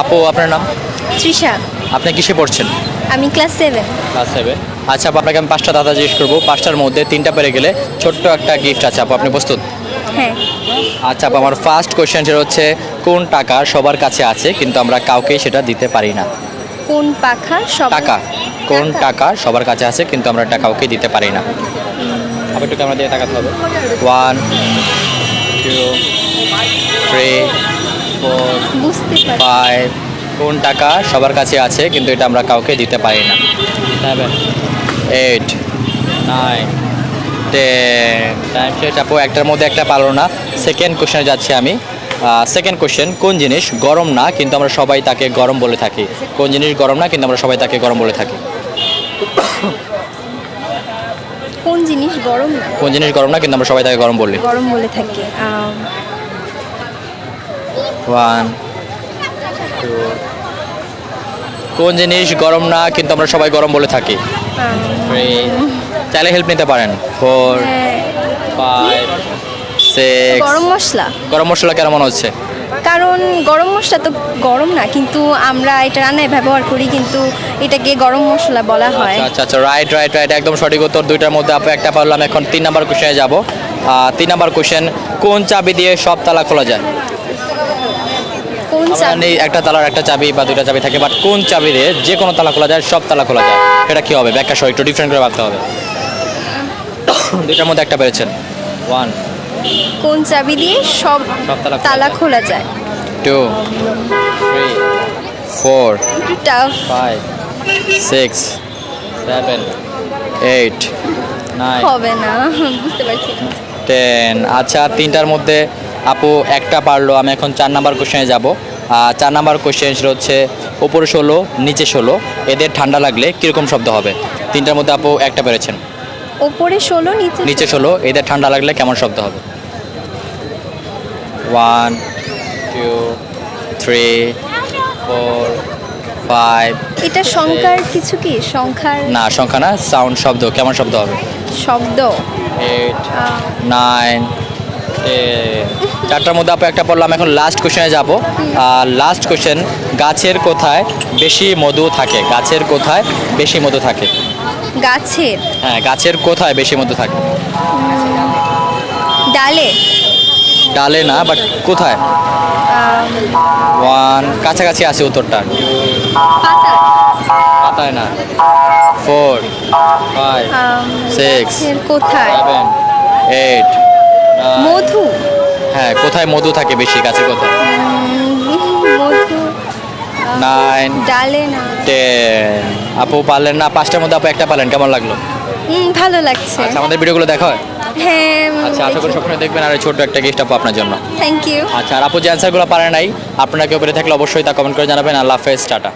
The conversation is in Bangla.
আপু আপনার নাম? তৃষা। আপনি কিসে পড়ছেন? আমি ক্লাস সেভেন ক্লাস সেভেন আচ্ছা আপু আপনাকে আমি পাঁচটা দাদা জিজ্ঞেস করব। পাঁচটার মধ্যে তিনটা পেরে গেলে ছোট্ট একটা গিফট আছে আপু আপনি প্রস্তুত? হ্যাঁ। আচ্ছা আপু আমার ফার্স্ট কোয়েশ্চেন সেটা হচ্ছে কোন টাকা সবার কাছে আছে কিন্তু আমরা কাউকে সেটা দিতে পারি না? কোন পাখা সব টাকা। কোন টাকা? সবার কাছে আছে কিন্তু আমরা এটা কাউকে দিতে পারি না? আবার একটু ক্যামেরা দিয়ে তাকাতে হবে। ওয়ান টু থ্রি পারি ফাইভ কোন টাকা সবার কাছে আছে কিন্তু এটা আমরা কাউকে দিতে পারি না। Seven eight nine ten time শেষ আপু একটার মধ্যে একটা পারল না। সেকেন্ড কোশ্চেনে যাচ্ছি আমি। সেকেন্ড কোশ্চেন কোন জিনিস গরম না কিন্তু আমরা সবাই তাকে গরম বলে থাকি? কোন জিনিস গরম না কিন্তু আমরা সবাই তাকে গরম বলে থাকি? কোন জিনিস গরম না? কোন জিনিস গরম না কিন্তু আমরা সবাই তাকে গরম বলি। গরম বলে থাকি। ওয়ান টু কোন জিনিস গরম না কিন্তু আমরা সবাই গরম বলে থাকি? থ্রি চাইলে হেল্প নিতে পারেন। ফোর ফাইভ সিক্স গরম মশলা? গরম মশলা কেন মনে হচ্ছে? কারণ গরম মশলা তো গরম না কিন্তু আমরা এটা রান্নায় ব্যবহার করি কিন্তু এটাকে গরম মশলা বলা হয়। আচ্ছা আচ্ছা আচ্ছা রাইট রাইট রাইট একদম সঠিক উত্তর দুইটার মধ্যে আপু একটা পারলাম এখন তিন নাম্বার কোশ্চেনে যাব। তিন নাম্বার কোশ্চেন কোন চাবি দিয়ে সব তালা খোলা যায়? জানি একটা তালার একটা চাবি বা দুইটা চাবি থাকে বাট কোন চাবি দিয়ে যে কোনো তালা খোলা যায় সব তালা খোলা যায়? এটা কি হবে? ব্যাখ্যা সহ একটু ডিফারেন্ট করে ভাবতে হবে। দুইটার মধ্যে একটা পেরেছেন। ওয়ান কোন চাবি দিয়ে সব তালা। খোলা যায়। Two three four five six seven eight nine হবে না বুঝতে পারছি টেন আচ্ছা তিনটার মধ্যে আপু একটা পারল আমি এখন চার নাম্বার কোশ্চেনে যাব। চার নাম্বার কোশ্চেন সেটা হচ্ছে ওপরে ষোলো নিচে ষোলো এদের ঠান্ডা লাগলে কীরকম শব্দ হবে? তিনটার মধ্যে আপু একটা পেরেছেন। ওপরে ষোলো নিচে নিচে ষোলো। এদের ঠান্ডা লাগলে কেমন শব্দ হবে? One two three four five এটা সংখ্যার কিছু কি? সংখ্যার না সংখ্যা না সাউন্ড শব্দ কেমন শব্দ হবে? শব্দ। এইট নাইন চারটার মধ্যে আপু একটা পড়লাম এখন লাস্ট কোশ্চেনে যাব। লাস্ট কোশ্চেন গাছের কোথায় বেশি মধু থাকে? গাছের কোথায় বেশি মধু থাকে? গাছের? হ্যাঁ গাছের কোথায় বেশি মধু থাকে? ডালে। ডালে না বাট কোথায়? ওয়ান কাছাকাছি আছে উত্তরটা। পাতায় না। ফোর ফাইভ সিক্স কোথায়? সেভেন এইট মধু? হ্যাঁ কোথায় মধু থাকে বেশি গাছের কোথায়? মধু নাইন ডালে না। টেন। আপু পারলেন না পাঁচটার মধ্যে আপু একটা পারলেন কেমন লাগল? উম, ভালো লাগছে। আচ্ছা আমাদের ভিডিওগুলো দেখা হয়? হ্যাঁ আচ্ছা আশা করি সবসময় দেখবেন আর ছোট্ট একটা গিফট আপু আপনার জন্য। থ্যাংক ইউ আচ্ছা আর আপু যে অ্যান্সারগুলো পারে নাই আপনারা কেউ পেরে থাকলে অবশ্যই তা কমেন্ট করে জানাবেন। আল্লাহ হাফেজ টাটা।